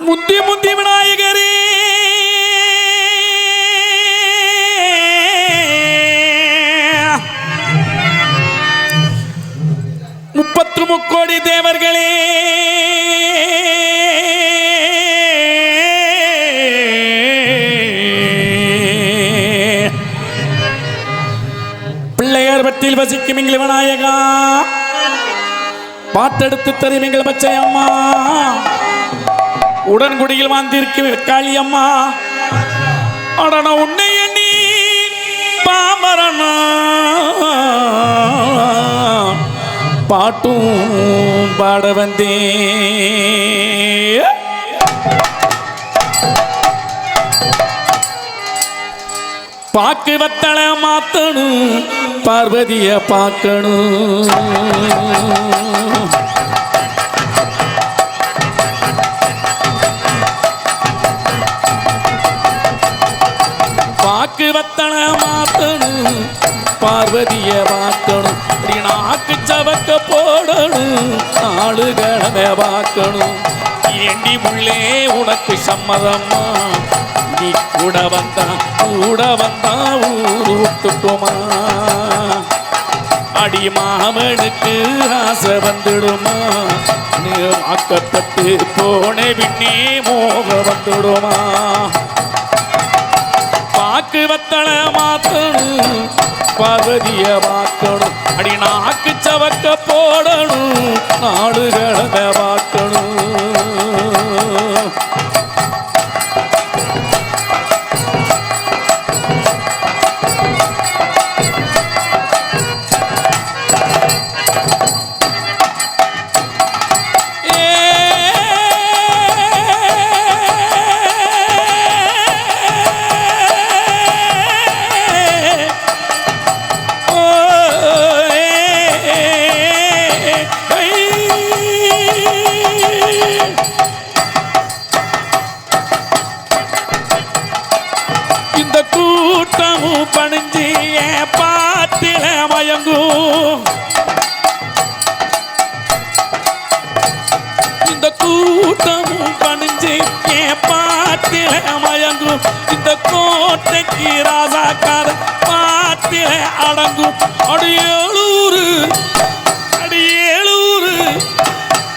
முந்தி முந்தி விநாயகரே முப்பத்து முக்கோடி தேவர்களே பிள்ளையார் பட்டியில் வசிக்கும் எங்கள் விநாயகா பாட்டெடுத்து தரும் எங்கள் பச்சை அம்மா உடன்குடியில் வந்திருக்கு காளி அம்மா அடன உன்னை எண்ணி பாமரனா. பாட்டும் பாட வந்தேன் பாக்கு வத்தளை மாத்தணும் பார்வதிய பார்க்கணும். பாக்கு மாத்தணும் பார்வதிய வாக்கணும் இப்படி நாக்கு சவக்க போடணும் நாலு கிழமை வாக்கணும் ஏண்டி உள்ளே உனக்கு சம்மதம்மா? நீ கூட வந்தா கூட வந்தா ஊரு விட்டுக்குமா அடி மாமனுக்கு ஆசை வந்துடுமா? நீ வாக்கப்பட்டு போன பின்னே மோக வந்துடுமா? பாக்கு வத்தள மாத்தணும். பார்வதிய மாத்தணும். அடி நாக்கு சவக்க போடணும். நாடு கூட்டமும் பணிஞ்சு என் பாட்டில மயங்கும் இந்த கூட்டமும் பணிஞ்சு என் பாட்டில மயங்கும் இந்த கோட்டைக்கு ராசாக்கார பாட்டில அடங்கும் அடியேளூரு அடியேளூரு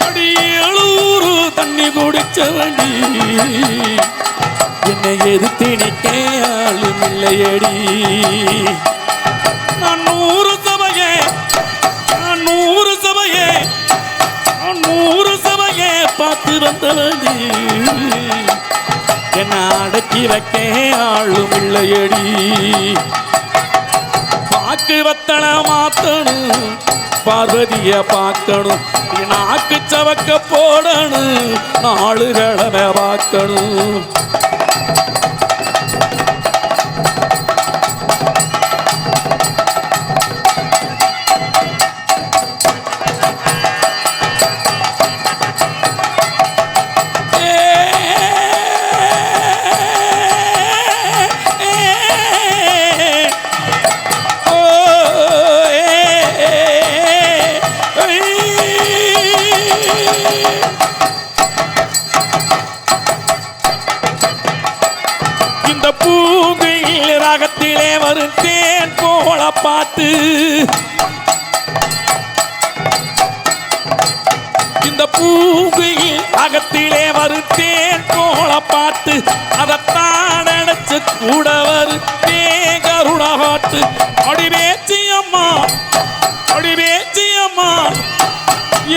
அடியேளூரு தண்ணி குடிச்ச என்னை எதிர்த்து நிற்க ஆளும் இல்லையடி நான் நூறு சபையே நான் நூறு சபையே நான் நூறு சபையே பார்த்து வந்தவடி என்னை அடக்கி வைக்க ஆளும் இல்லையடி பாக்கு வத்தன மாத்தணும் பார்வதிய பார்க்கணும் நாக்கு சவக்க போடணும் நாலு கிழமை பார்க்கணும். வரும் தேன் போல பார்த்து. இந்த பூங்குயில் அகத்திலே வரும் தேன் போல பார்த்து. அதைத்தான் நினைச்சு கூட வரும் தேகருணகாட்டு அடிவேச்சி அம்மா அடிவேச்சி அம்மா.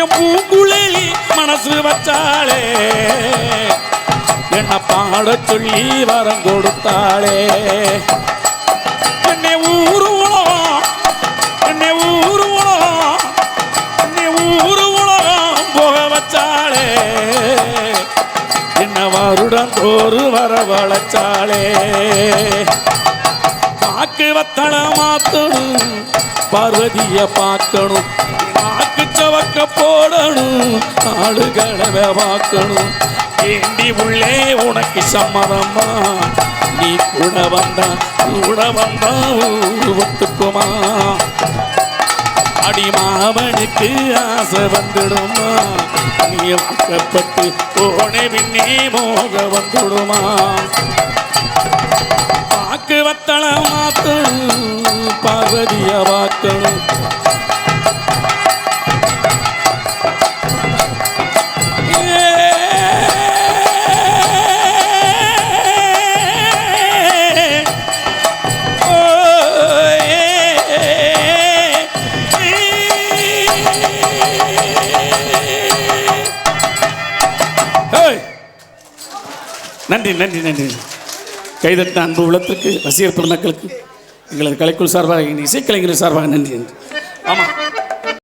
என் பூங்குழலி மனசு வச்சாளே. என்ன பாட சொல்லி வரம் கொடுத்தாளே. என்ன வருடம் தோறு வர வளச்சாளே பாக்கு வத்தள மாத்தணும் பார்வதிய பார்க்கணும் நாக்கு சவக்க போடணும் ஆளுகளை பார்க்கணும் ஏண்டி உள்ளே உனக்கு சம்மதம்மா நீ கூட வந்தா கூட வந்தா ஒத்துக்குமா? அடி மாமனுக்கு ஆசை வந்துடுமா? நீ வாக்கப்பட்டு போனே பின்னே மோக வந்துடுமா? பாக்கு வத்தள மாத்து பார்வதிய வாக்கணும் நன்றி நன்றி நன்றி. கைதட்ட அன்பு உள்ளத்திற்கு ரசிகர் பெருமக்களுக்கு எங்களது கலைக்குழு சார்பாக எங்கள் இசைக்கலைஞர்கள் சார்பாக நன்றி நன்றி. ஆமாம்